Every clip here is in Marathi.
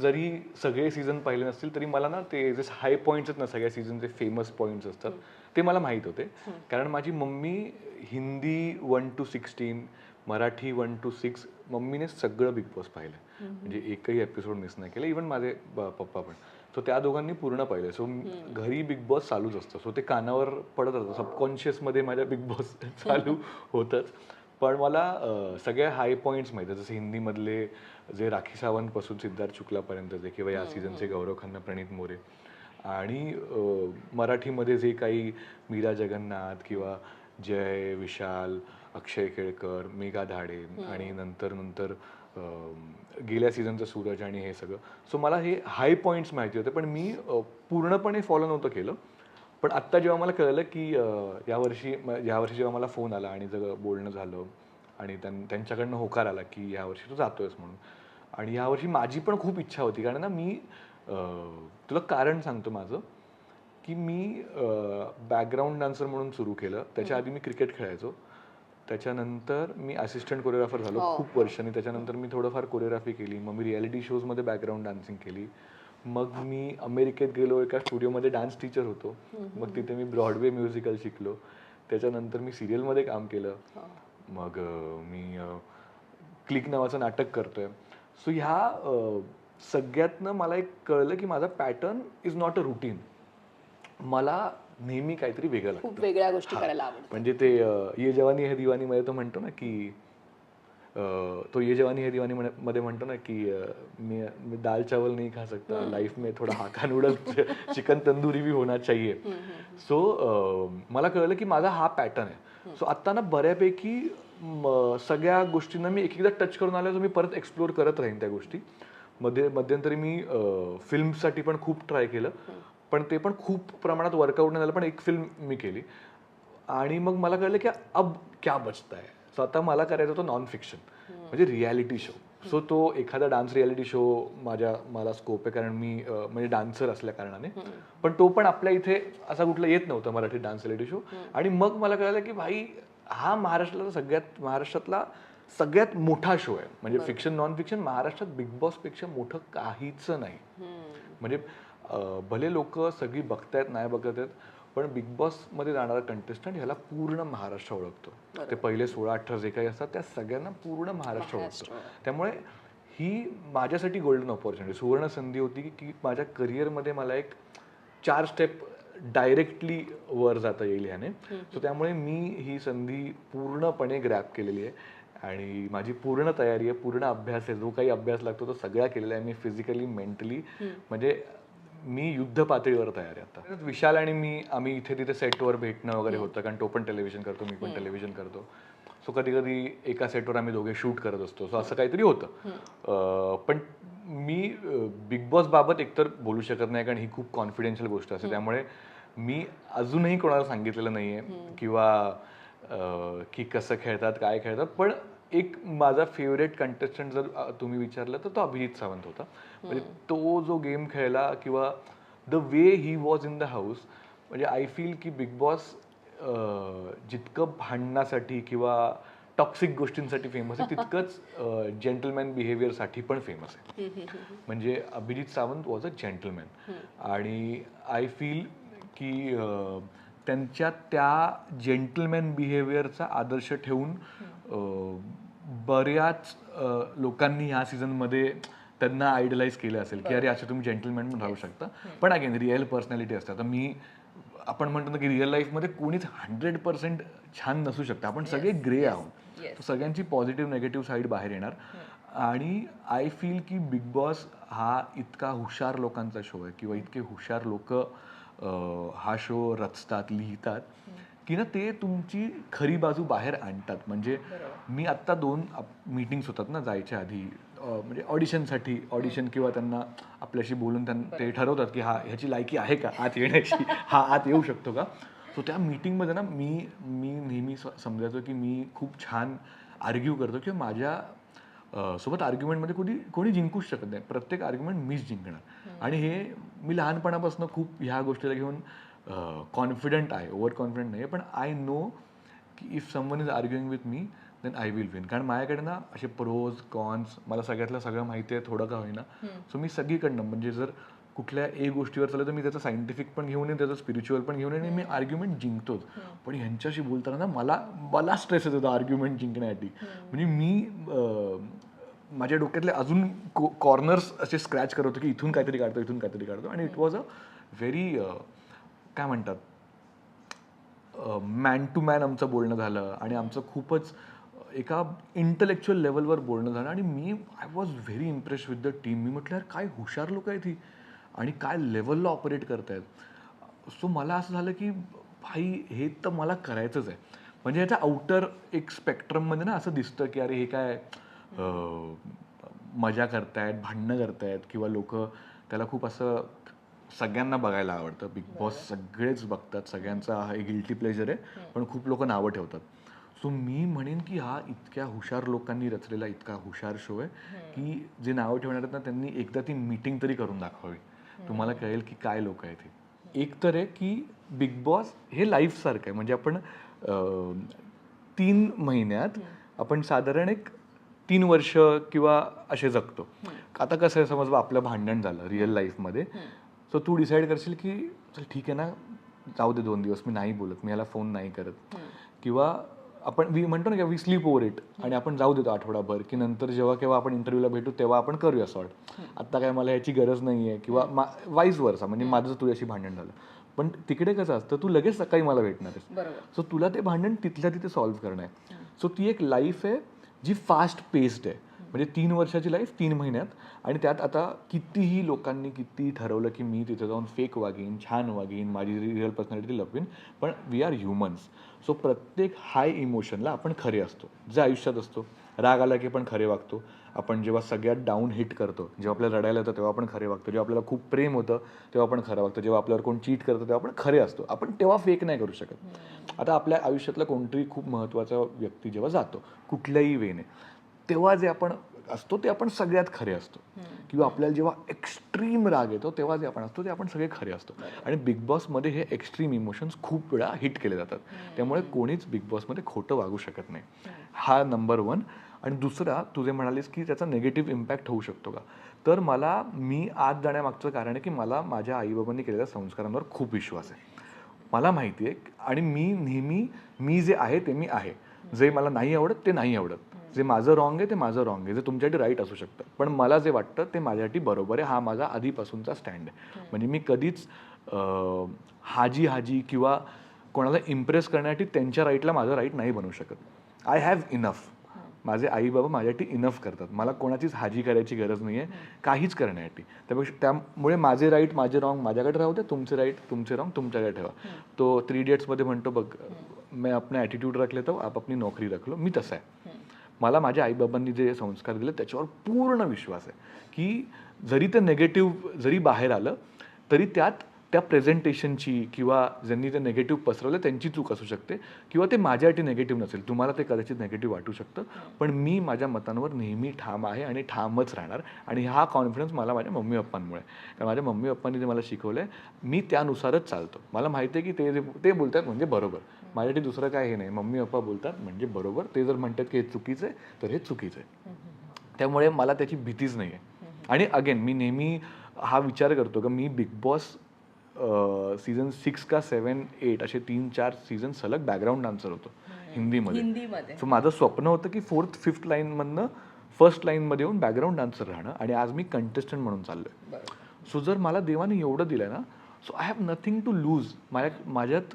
जरी सगळे सीझन पाहिले नसतील तरी मला ना ते जे हाय पॉईंट्स आहेत ना सगळ्या सीझनचे फेमस पॉईंट्स असतात ते मला माहीत होते. कारण माझी mummy Hindi one two sixteen Marathi one two six मम्मीने सगळं बिग बॉस पाहिलं. म्हणजे एकही एपिसोड मिस नाही केलं इवन माझे पप्पा पण. सो त्या दोघांनी पूर्ण पाहिलं. सो घरी बिग बॉस चालूच असतं. सो ते कानावर पडत असतं. सबकॉन्शियसमध्ये माझ्या बिग बॉस चालू होतंच. पण मला सगळ्या हाय पॉईंट्स माहिती आहेत. जसं हिंदीमधले जे राखी सावंतपासून सिद्धार्थ शुक्लापर्यंतचे किंवा या सीझनचे गौरव खन्ना प्रणित मोरे. आणि मराठीमध्ये जे काही मीरा जगन्नाथ किंवा जय विशाल अक्षय केळकर मेघा धाडे आणि नंतर नंतर गेल्या सीझनचं सूरज आणि हे सगळं. सो मला हे हाय पॉईंट्स माहिती होते. पण मी पूर्णपणे फॉलो नव्हतं केलं. पण आत्ता जेव्हा मला कळलं की यावर्षी यावर्षी जेव्हा मला फोन आला आणि सगळं बोलणं झालं आणि त्यां त्यांच्याकडनं होकार आला की यावर्षी तू जातोयस म्हणून. आणि यावर्षी माझी पण खूप इच्छा होती कारण ना मी तुला कारण सांगतो माझं की मी बॅकग्राऊंड डान्सर म्हणून सुरू केलं. त्याच्या आधी मी क्रिकेट खेळायचो. त्याच्यानंतर मी असिस्टंट कोरिओग्राफर झालो खूप वर्षांनी त्याच्यानंतर मी थोडंफार कोरिओग्राफी केली. मग मी रियालिटी शोजमध्ये बॅकग्राऊंड डान्सिंग केली. मग मी अमेरिकेत गेलो एका स्टुडिओमध्ये डान्स टीचर होतो. मग तिथे मी ब्रॉडवे म्युझिकल शिकलो. त्याच्यानंतर मी सिरियलमध्ये काम केलं. मग मी क्लिक नावाचं नाटक करतोय. सो ह्या सगळ्यातनं मला एक कळलं की माझा pattern is not a routine. मला नेहमी काहीतरी वेगळं लागतं. खूप वेगळ्या गोष्टी करायला म्हणजे ते ये जवानी है दिवानी मध्ये तो म्हणतो ना की तो ये जवानी है दिवानी मध्ये म्हणतो ना की मी मी दाल चावल नहीं खा सकता. लाईफ में थोडा हाका नूडल चिकन तंदुरी भी होना चाहिए. सो मला कळलं की माझा हा पॅटर्न आहे. सो आत्ता ना बऱ्यापैकी सगळ्या गोष्टींना मी एक एकदा टच करून आलो तर मी परत एक्सप्लोर करत राहीन त्या गोष्टी. मध्ये मध्यंतरी मी फिल्मसाठी पण खूप ट्राय केलं. पण ते पण खूप प्रमाणात वर्कआउट नाही झालं पण एक फिल्म मी केली. आणि मग मला कळलं की अब क्या बचता है? सो आता मला करायचं होतं नॉन फिक्शन म्हणजे रियालिटी शो सो तो एखादा डान्स रियालिटी शो माझ्या मला स्कोप आहे कारण मी म्हणजे डान्सर असल्या कारणाने. पण तो पण आपल्या इथे असा कुठला येत नव्हता मराठी डान्स रियालिटी शो आणि मग मला कळलं की भाई हा महाराष्ट्रातला सगळ्यात महाराष्ट्रातला सगळ्यात मोठा शो आहे. म्हणजे फिक्शन नॉन फिक्शन महाराष्ट्रात बिग बॉसपेक्षा मोठं काहीच नाही. म्हणजे भले लोक सगळी बघतायत नाही बघत आहेत पण बिग बॉसमध्ये जाणारा कंटेस्टंट ह्याला पूर्ण महाराष्ट्र ओळखतो. ते पहिले सोळा अठरा जे काही असतात त्या सगळ्यांना पूर्ण महाराष्ट्र ओळखतो. त्यामुळे ही माझ्यासाठी गोल्डन ऑपॉर्च्युनिटी सुवर्ण संधी होती की- की माझ्या करिअरमध्ये मला एक चार स्टेप डायरेक्टली वर जाता येईल ह्याने. सो त्यामुळे मी ही संधी पूर्णपणे ग्रॅप केलेली आहे. आणि माझी पूर्ण तयारी आहे पूर्ण अभ्यास आहे. जो काही अभ्यास लागतो तो सगळा केलेला आहे मी फिजिकली मेंटली म्हणजे मी युद्ध पातळीवर तयार आहे आता. विशाल आणि मी आम्ही इथे तिथे सेटवर भेटणं वगैरे होतं कारण तो पण टेलिव्हिजन करतो मी पण टेलिव्हिजन करतो. सो कधी कधी एका सेटवर आम्ही दोघे शूट करत असतो. सो असं काहीतरी होतं. पण मी बिग बॉस बाबत एकतर बोलू शकत नाही कारण ही खूप कॉन्फिडेन्शियल गोष्ट असते. त्यामुळे मी अजूनही कोणाला सांगितलेलं नाहीये किंवा अं, की कसं खेळतात काय खेळतात पण एक माझा फेवरेट कंटेस्टंट जर तुम्ही विचारलं तर तो अभिजित सावंत होता. म्हणजे तो जो गेम खेळला किंवा the way he was in the house म्हणजे आय फील की बिग बॉस जितकं भांडणासाठी किंवा टॉक्सिक गोष्टींसाठी फेमस आहे तितकंच जेंटलमॅन बिहेवियरसाठी पण फेमस आहे. म्हणजे Abhijit Sawant was a gentleman आणि आय फील की त्यांच्या त्या जेंटलमॅन बिहेवियरचा आदर्श ठेवून बऱ्याच लोकांनी ह्या सीझनमध्ये त्यांना आयडलाइज केलं असेल की अरे असे तुम्ही जेंटलमॅन पण राहू शकता. पण अगेन रिअल पर्सनॅलिटी असते. आता मी आपण म्हणतो ना की रिअल लाईफमध्ये कोणीच हंड्रेड पर्सेंट छान नसू शकतं. आपण सगळे ग्रे आहोत. सगळ्यांची पॉझिटिव्ह नेगेटिव्ह साईड बाहेर येणार. आणि आय फील की बिग बॉस हा इतका हुशार लोकांचा शो आहे किंवा इतके हुशार लोक हा शो रचतात लिहितात. की ना ते तुमची खरी बाजू बाहेर आणतात. म्हणजे मी आत्ता दोन मीटिंग्स होतात ना जायच्या आधी. म्हणजे ऑडिशनसाठी ऑडिशन किंवा त्यांना आपल्याशी बोलून त्यांना ते ठरवतात की हा ह्याची लायकी आहे का? आत येण्याची. हा आत येऊ शकतो का? सो त्या मीटिंगमध्ये ना मी मी नेहमी समजायचो की मी खूप छान आर्ग्यू करतो किंवा माझ्या सोबत आर्ग्युमेंटमध्ये कोणी कोणी जिंकूच शकत नाही. प्रत्येक आर्ग्युमेंट मीच जिंकणार. आणि हे मी लहानपणापासून खूप ह्या गोष्टीला घेऊन कॉन्फिडंट आहे ओव्हर कॉन्फिडंट नाही पण आय नो की if someone is arguing with me then I will win कारण माझ्याकडे ना असे प्रोज कॉन्स मला सगळ्यातलं सगळं माहिती आहे थोडं का होईना. सो मी सगळीकडनं म्हणजे जर कुठल्या एक गोष्टीवर चाललं तर मी त्याचं सायंटिफिक पण घेऊन येईन त्याचं स्पिरिच्युअल पण घेऊन येईन आणि मी आर्ग्युमेंट जिंकतोच. पण ह्यांच्याशी बोलताना ना मला मला स्ट्रेस येतो आर्ग्युमेंट जिंकण्यासाठी म्हणजे मी माझ्या डोक्यातले अजून कॉर्नर्स असे स्क्रॅच करत होतो की इथून काहीतरी काढतो इथून काहीतरी काढतो. आणि इट वॉज अ व्हेरी काय म्हणतात? मॅन टू मॅन आमचं बोलणं झालं आणि आमचं खूपच एका इंटलेक्च्युअल लेवलवर बोलणं झालं आणि मी I was very impress with the team मी म्हटलं यार काय हुशार लोक आहेत ही आणि काय लेवलला ऑपरेट करतायत. सो मला असं झालं की भाई हे तर मला करायचंच आहे. म्हणजे ह्याच्या आउटर एक स्पेक्ट्रममध्ये ना असं दिसतं की अरे हे काय मजा करतायत भांडणं करतायत किंवा लोक त्याला खूप असं सगळ्यांना बघायला आवडतं. बिग बॉस सगळेच बघतात. सगळ्यांचा हा एक गिल्टी प्लेजर आहे. पण खूप लोक नावं ठेवतात. सो मी म्हणेन की हा इतक्या हुशार लोकांनी रचलेला इतका हुशार शो आहे की जे नावं ठेवणार आहेत ना त्यांनी एकदा ती मीटिंग तरी करून दाखवावी. तुम्हाला कळेल की काय लोक आहेत हे. एक तर आहे की बिग बॉस हे लाईफसारखं आहे. म्हणजे आपण तीन महिन्यात आपण साधारण एक तीन वर्ष किंवा असे जगतो. आता कसं आहे समज आपलं भांडण झालं रिअल लाईफमध्ये सो तू डिसाईड करशील की चल ठीक आहे ना जाऊ दे दोन दिवस मी नाही बोलत मी याला फोन नाही करत. किंवा आपण वी म्हणतो ना की वी स्लीप ओव्हर इट आणि आपण जाऊ देतो आठवडाभर की नंतर जेव्हा केव्हा आपण इंटरव्ह्यूला भेटू तेव्हा आपण करूया सॉर्ट आता काय मला याची गरज नाही आहे किंवा वाईज वरसा म्हणजे माझं तुझ्याशी भांडण झालं. पण तिकडे कसं असतं तू लगेच सकाळी मला भेटणार आहेस. सो तुला ते भांडण तिथल्या तिथे सॉल्व्ह करणं आहे. सो ती एक लाईफ आहे जी फास्ट पेस्ड आहे. म्हणजे तीन वर्षाची लाईफ तीन महिन्यात. आणि त्यात आता कितीही लोकांनी कितीही ठरवलं की मी तिथे जाऊन फेक वागीन छान वागीन माझी रिअल पर्सनॅलिटी लपवीन पण वी आर ह्युमन्स सो प्रत्येक हाय इमोशनला आपण खरे असतो. जे आयुष्यात असतो. राग आला की आपण खरे वागतो. आपण जेव्हा सगळ्यात डाऊन हिट करतो जेव्हा आपल्याला रडायला येतं तेव्हा आपण खरे वागतो. जेव्हा आपल्याला खूप प्रेम होतं तेव्हा आपण खरं वागतो. जेव्हा आपल्यावर कोण चीट करतं तेव्हा आपण खरे असतो. आपण तेव्हा फेक नाही करू शकत. आता आपल्या आयुष्यातला कोणतरी खूप महत्त्वाचा व्यक्ती जेव्हा जातो कुठल्याही वेने तेव्हा जे आपण असतो ते आपण सगळ्यात खरे असतो. किंवा आपल्याला जेव्हा एक्स्ट्रीम राग येतो तेव्हा जे आपण असतो ते आपण सगळे खरे असतो. आणि बिग बॉसमध्ये हे एक्स्ट्रीम इमोशन्स खूप वेळा हिट केले जातात. त्यामुळे कोणीच बिग बॉसमध्ये खोटं वागू शकत नाही. हा नंबर वन आणि दुसरा तुझे म्हणालीस की त्याचा नेगेटिव्ह इम्पॅक्ट होऊ शकतो का? तर मला मी आत जाण्यामागचं कारण आहे की मला माझ्या आईबाबांनी केलेल्या संस्कारांवर खूप विश्वास आहे. मला माहिती आहे आणि मी नेहमी मी जे आहे ते मी आहे. जे मला नाही आवडत ते नाही आवडत. जे माझं रॉंग आहे ते माझं रॉंग आहे. जे तुमच्यासाठी राईट असू शकतं. पण मला जे वाटतं ते माझ्यासाठी बरोबर आहे. हा माझा आधीपासूनचा स्टँड आहे. म्हणजे मी कधीच हाजी हाजी किंवा कोणाला इम्प्रेस करण्यासाठी त्यांच्या राईटला माझं राईट नाही बनवू शकत. आय हॅव इनफ माझे आई बाबा माझ्यासाठी इनफ करतात. मला कोणाचीच हाजी करायची गरज नाही आहे काहीच करण्यासाठी. त्यापेक्षा त्यामुळे माझे राईट माझे रॉंग माझ्याकडे राहू दे तुमचे राईट तुमचे रॉंग तुमच्याकडे ठेवा. तो थ्री डेट्समध्ये म्हणतो बघ मैं अपने ॲटिट्यूड रखले तो आप अपनी नोकरी रखलो मी तसा आहे. मला माझ्या आईबाबांनी जे संस्कार दिले त्याच्यावर पूर्ण विश्वास आहे. की जरी ते नेगेटिव्ह जरी बाहेर आलं तरी त्यात त्या प्रेझेंटेशनची किंवा ज्यांनी ते नेगेटिव्ह पसरवलं त्यांची चूक असू शकते किंवा ते माझ्यासाठी नेगेटिव्ह नसेल. तुम्हाला ते कदाचित नेगेटिव्ह वाटू शकतं. पण मी माझ्या मतांवर नेहमी ठाम आहे आणि ठामच राहणार. आणि हा कॉन्फिडन्स मला माझ्या मम्मी पप्पांमुळे कारण माझ्या मम्मी पप्पांनी जे मला शिकवलं आहे मी त्यानुसारच चालतो. मला माहिती आहे की ते जे ते बोलतात म्हणजे बरोबर. माझ्यासाठी दुसरं काय हे नाही. मम्मी पप्पा बोलतात म्हणजे बरोबर ते जर म्हणतात की हे चुकीचं आहे तर हे चुकीचं आहे. त्यामुळे मला त्याची भीतीच नाही आहे आणि अगेन मी नेहमी हा विचार करतो का मी बिग बॉस सीझन सिक्स का सेवन एट असे तीन चार सीझन सलग बॅकग्राऊंड डान्सर होतो हिंदीमध्ये. सो माझं स्वप्न होतं की फोर्थ फिफ्थ लाईनमधनं फर्स्ट लाईनमध्ये येऊन बॅकग्राऊंड डान्सर राहणं आणि आज मी कंटेस्टंट म्हणून चाललोय. बरोबर. सो जर मला देवाने एवढं दिलं ना so I have nothing to lose माझ्या माझ्यात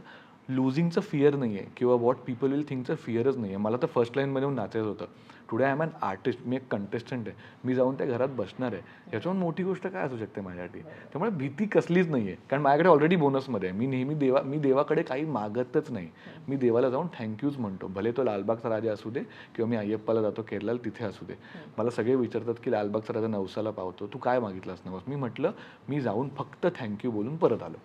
लुझिंगचं फिअर नाही आहे किंवा वॉट पीपल विल थिंकचं फिअरच नाही आहे मला तर फर्स्ट लाईनमध्ये येऊन नाचायचं होतं. Today I am an artist मी एक कंटेस्टंट आहे. मी जाऊन त्या घरात बसणार आहे. याच्याहून मोठी गोष्ट काय असू शकते माझ्यासाठी? त्यामुळे भीती कसलीच नाही आहे कारण माझ्याकडे ऑलरेडी बोनसमध्ये आहे. मी नेहमी देवा मी देवाकडे काही मागतच नाही. मी देवाला जाऊन थँक्यूच म्हणतो. भले तो लालबागचा राजा असू दे किंवा मी अय्यप्पाला जातो केरळला तिथे असू दे. मला सगळे विचारतात की लालबागचा राजा नवसाला पावतो. तू काय मागितलास नवस? मी म्हटलं मी जाऊन फक्त थँक्यू बोलून परत आलो.